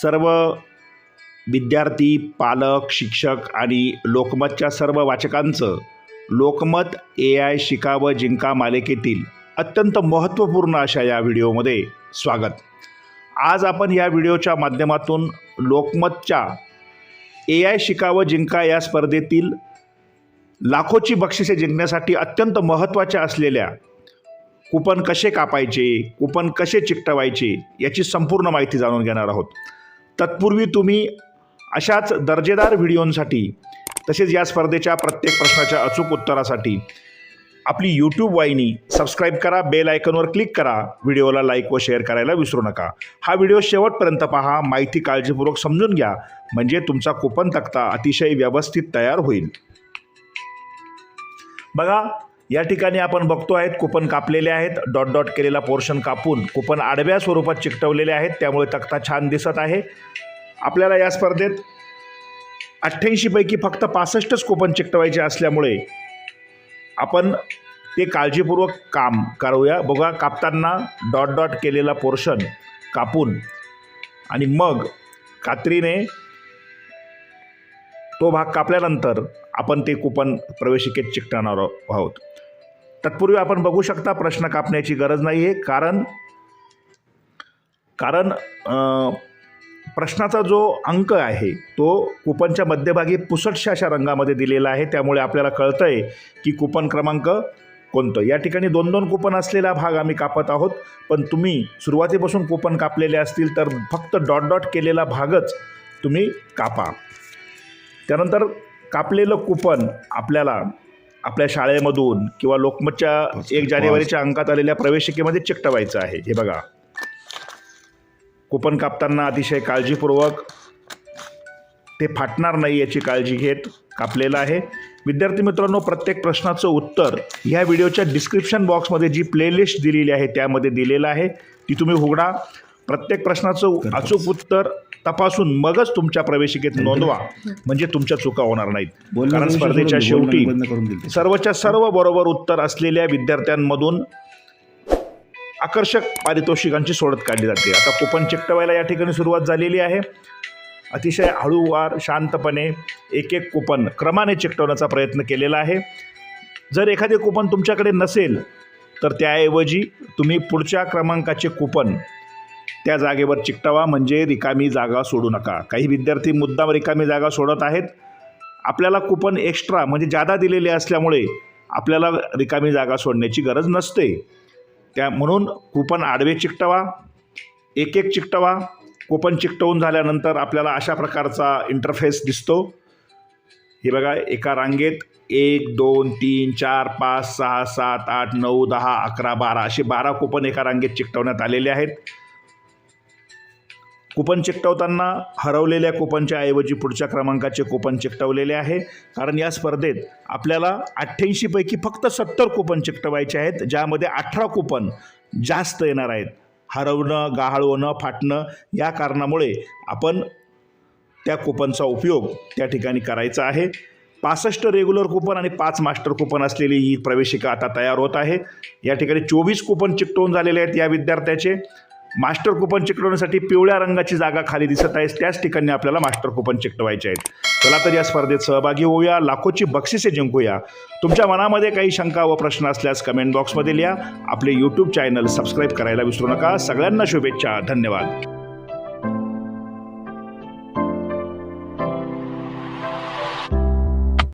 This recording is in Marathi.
सर्व विद्यार्थी पालक शिक्षक आणि लोकमतच्या सर्व वाचकांचं लोकमत ए आय शिकावं जिंका मालिकेतील अत्यंत महत्त्वपूर्ण अशा या व्हिडिओमध्ये स्वागत. आज आपण या व्हिडिओच्या माध्यमातून लोकमतच्या ए आय शिकावं जिंका या स्पर्धेतील लाखोची बक्षिसे जिंकण्यासाठी अत्यंत महत्त्वाच्या असलेल्या कुपन कसे कापायचे कुपन कसे चिकटवायचे याची संपूर्ण माहिती जाणून घेणार आहोत. तत्पूर्वी तुम्ही अशाच दर्जेदार व्हिडिओंसाठी तसेच या स्पर्धेच्या प्रत्येक प्रश्नाच्या अचूक उत्तरासाठी आपली यूट्यूब वाहिनी सबस्क्राईब करा बेल आयकनवर क्लिक करा व्हिडिओला लाईक व शेअर करायला विसरू नका. हा व्हिडिओ शेवटपर्यंत पहा माहिती काळजीपूर्वक समजून घ्या म्हणजे तुमचा कुपन तक्ता अतिशय व्यवस्थित तयार होईल. बघा या ठिकाणी आपण बघतो आहेत कुपन कापलेले आहेत डॉट डॉट केलेला पोर्शन कापून कुपन आडव्या स्वरूपात चिकटवलेले आहेत त्यामुळे तक्ता छान दिसत आहे. आपल्याला या स्पर्धेत अठ्ठ्याऐंशीपैकी फक्त पासष्टच कुपन चिकटवायचे असल्यामुळे आपण ते काळजीपूर्वक काम करूया. बघा कापताना डॉट डॉट केलेला पोर्शन कापून आणि मग कात्रीने तो भाग कापल्यानंतर आपण ते कुपन प्रवेशिकेत चिकटणार आहोत. तत्पूर्वी आपण बघू शकता प्रश्न कापण्याची गरज नाही आहे कारण कारण प्रश्नाचा जो अंक आहे तो कुपनच्या मध्यभागी पुसटशा अशा रंगामध्ये दिलेला आहे. त्यामुळे आपल्याला कळतं आहे की कुपन क्रमांक कोणतं. या ठिकाणी दोन दोन कुपन असलेला भाग आम्ही कापत आहोत. पण तुम्ही सुरुवातीपासून कुपन कापलेले असतील तर फक्त डॉट डॉट केलेला भागच तुम्ही कापा. त्यानंतर कापलेलं कुपन आपल्याला आपल्या शाळेमधून किंवा लोकमतच्या एक जानेवारीच्या अंकात आलेल्या प्रवेशिकेमध्ये चिकटवायचं आहे. हे बघा. कुपन कापताना अतिशय काळजीपूर्वक ते फाटणार नाही याची काळजी घेत कापलेलं आहे. विद्यार्थी मित्रांनो प्रत्येक प्रश्नाचं उत्तर ह्या व्हिडिओच्या डिस्क्रिप्शन बॉक्समध्ये जी प्लेलिस्ट दिलेली आहे त्यामध्ये दिलेलं आहे. ती तुम्ही उघडा. प्रत्येक प्रश्नाचं अचूक उत्तर तपासून मगच तुमच्या प्रवेशिकेत नोंदवा. म्हणजे तुमच्या चुका होणार नाहीत. कारण स्पर्धेच्या शेवटी सर्वच्या सर्व बरोबर उत्तर असलेल्या विद्यार्थ्यांमधून आकर्षक पारितोषिकांची सोडत काढली जाते. आता कुपन चिकटवायला या ठिकाणी सुरुवात झालेली आहे. अतिशय हळूवार शांतपणे एक एक कुपन क्रमाने चिकटवण्याचा प्रयत्न केलेला आहे. जर एखादे कुपन तुमच्याकडे नसेल तर त्याऐवजी तुम्ही पुढच्या क्रमांकाचे कुपन त्या जागेवर चिकटवा म्हणजे रिकामी जागा सोडू नका. काही विद्यार्थी मुद्दाम रिकामी जागा सोडत आहेत. आपल्याला कुपन एक्स्ट्रा म्हणजे जादा दिलेले असल्यामुळे आपल्याला रिकामी जागा सोडण्याची गरज नसते. त्या म्हणून कुपन आडवे चिकटवा एक एक चिकटवा. कुपन चिकटवून झाल्यानंतर आपल्याला अशा प्रकारचा इंटरफेस दिसतो. हे बघा एका रांगेत एक दोन तीन चार पाच सहा सात आठ नऊ दहा अकरा बारा असे बारा कुपन एका रांगेत चिकटवण्यात आलेले आहेत. कुपन चिकटवताना हरवलेल्या कुपनच्या ऐवजी पुढच्या क्रमांकाचे कुपन चिकटवलेले आहे. कारण या स्पर्धेत आपल्याला अठ्ठ्याऐंशीपैकी फक्त सत्तर कुपन चिकटवायचे आहेत ज्यामध्ये अठरा कुपन जास्त येणार आहेत. हरवणं गाहाळ होणं फाटणं या कारणामुळे आपण त्या कुपनचा उपयोग त्या ठिकाणी करायचा आहे. पासष्ट रेग्युलर कुपन आणि पाच मास्टर कुपन असलेली ही प्रवेशिका आता तयार होत आहे. या ठिकाणी चोवीस कुपन चिकटवून झालेले आहेत या विद्यार्थ्याचे. मास्टर कुपन चिकटवण्यासाठी पिवळ्या रंगाची जागा खाली दिसत आहे. त्याच ठिकाणी आपल्याला मास्टर कुपन चिकटवायचे आहेत. चला तर या स्पर्धेत सहभागी होऊया. लाखोची बक्षिसे जिंकूया. तुमच्या मनामध्ये काही शंका व प्रश्न असल्यास कमेंट बॉक्समध्ये लिहा. आपले यूट्यूब चॅनल सबस्क्राईब करायला विसरू नका. सगळ्यांना शुभेच्छा. धन्यवाद.